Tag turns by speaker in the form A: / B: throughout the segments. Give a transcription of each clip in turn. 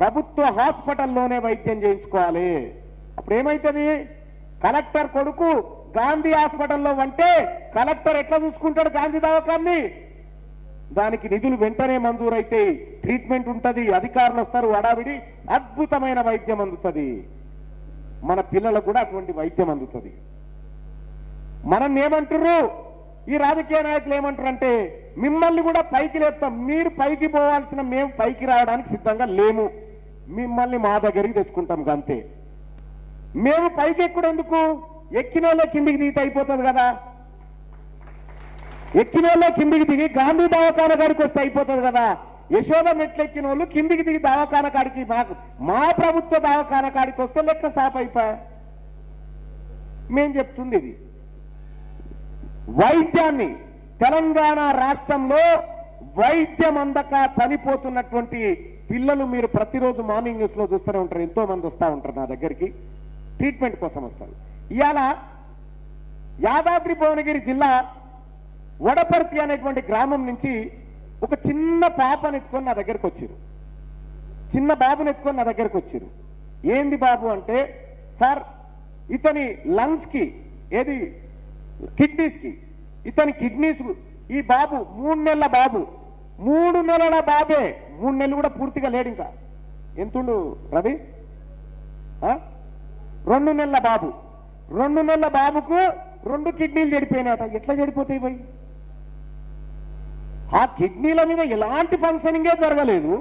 A: ప్రభుత్వ హాస్పిటల్లోనే వైద్యం చేయించుకోవాలి. అప్పుడు ఏమైతుంది కలెక్టర్ కొడుకు గాంధీ హాస్పిటల్లో అంటే కలెక్టర్ ఎట్లా చూసుకుంటాడు గాంధీ దవాఖాన్ని? దానికి నిధులు వెంటనే మంజూరైతే ట్రీట్మెంట్ ఉంటుంది అధికారులు వస్తారు హడావిడి అద్భుతమైన వైద్యం అందుతుంది. మన పిల్లలకు కూడా అటువంటి వైద్యం అందుతుంది. మనం ఏమంటారు ఈ రాజకీయ నాయకులు ఏమంటారు అంటే మిమ్మల్ని కూడా పైకి లేపుతాం మీరు పైకి పోవాల్సిన మేము పైకి రావడానికి సిద్ధంగా లేము. మిమ్మల్ని మా దగ్గరికి తెచ్చుకుంటాం అంతే మేము పైకి ఎక్కడెందుకు? ఎందుకు ఎక్కిన వాళ్ళే కిందికి దిగితే అయిపోతుంది కదా. ఎక్కిన వాళ్ళే కిందికి దిగి గాంధీ దవాఖాన కాడికి వస్తే అయిపోతుంది కదా. యశోద మెట్లు ఎక్కిన వాళ్ళు కిందికి దిగి దవాఖాన కాడికి మాకు మా ప్రభుత్వ దవాఖాన కాడికి వస్తే లెక్క సాప్ అయిపోయా మేం చెప్తుంది ఇది. వైద్యాన్ని తెలంగాణ రాష్ట్రంలో వైద్యం అందక చనిపోతున్నటువంటి పిల్లలు మీరు ప్రతిరోజు మార్నింగ్ న్యూస్లో చూస్తూనే ఉంటారు. ఎంతో మంది వస్తూ ఉంటారు నా దగ్గరికి. ట్రీట్మెంట్ కోసం వస్తారు. ఇవాళ యాదాద్రి భువనగిరి జిల్లా వడపర్తి అనేటువంటి గ్రామం నుంచి ఒక చిన్న పాపను ఎత్తుకొని నా దగ్గరకు వచ్చారు. చిన్న బాబుని ఎత్తుకొని నా దగ్గరకు వచ్చారు. ఏంది బాబు అంటే సార్ ఇతని లంగ్స్కి ఏది కిడ్నీస్కి ఇతని కిడ్నీస్ ఈ బాబు మూడు నెలల బాబు మూడు నెలల బాబే మూడు నెలలు కూడా పూర్తిగా లేడు ఇంకా. ఎంతుండు రవి? రెండు నెలల బాబు. రెండు నెలల బాబుకు రెండు కిడ్నీలు చెడిపోయినాయట. ఎట్లా చెడిపోతాయి పోయి? ఆ కిడ్నీల మీద ఎలాంటి ఫంక్షనింగే జరగలేదు.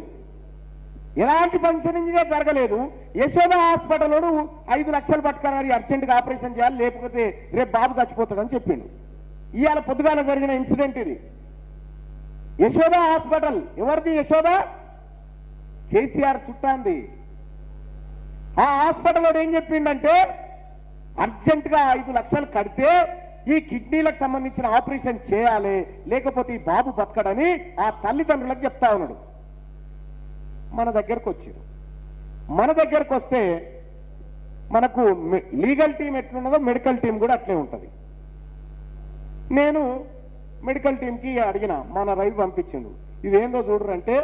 A: ఎలాంటి ఫంక్షనింగ్ జరగలేదు. యశోద హాస్పిటల్లో ఐదు లక్షలు పట్టుకున్నారు అర్జెంటుగా ఆపరేషన్ చేయాలి లేకపోతే రేపు బాబు చచ్చిపోతాడని చెప్పిండు. ఇవాళ పొద్దుగాల జరిగిన ఇన్సిడెంట్ ఇది. యశోద హాస్పిటల్. ఎవరిది యశోద? కేసీఆర్ చుట్టాంది. ఆ హాస్పిటల్ వాడు ఏం చెప్పిండంటే అర్జెంట్గా ఐదు లక్షలు కడితే ఈ కిడ్నీలకు సంబంధించిన ఆపరేషన్ చేయాలి లేకపోతే ఈ బాబు బతకడని ఆ తల్లిదండ్రులకు చెప్తా ఉన్నాడు. మన దగ్గరకు వచ్చారు. మన దగ్గరకు వస్తే మనకు లీగల్ టీం ఎట్లున్నదో మెడికల్ టీం కూడా అట్లే ఉంటుంది. నేను మెడికల్ టీంకి అడిగిన మన రైలు పంపించిండు. ఇదేందో చూడరంటే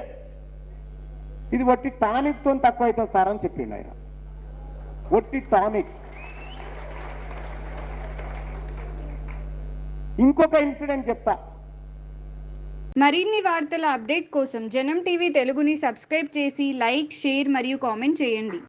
A: ఇది వట్టి టానిక్తో తక్కువ అవుతుంది సార్ అని చెప్పిండు ఆయన. వట్టి టానిక్. ఇంకొక ఇన్సిడెంట్ చెప్తా.
B: మరిన్ని వార్తల అప్డేట్ కోసం జనం టీవీ తెలుగుని సబ్స్క్రైబ్ చేసి లైక్ షేర్ మరియు కామెంట్ చేయండి.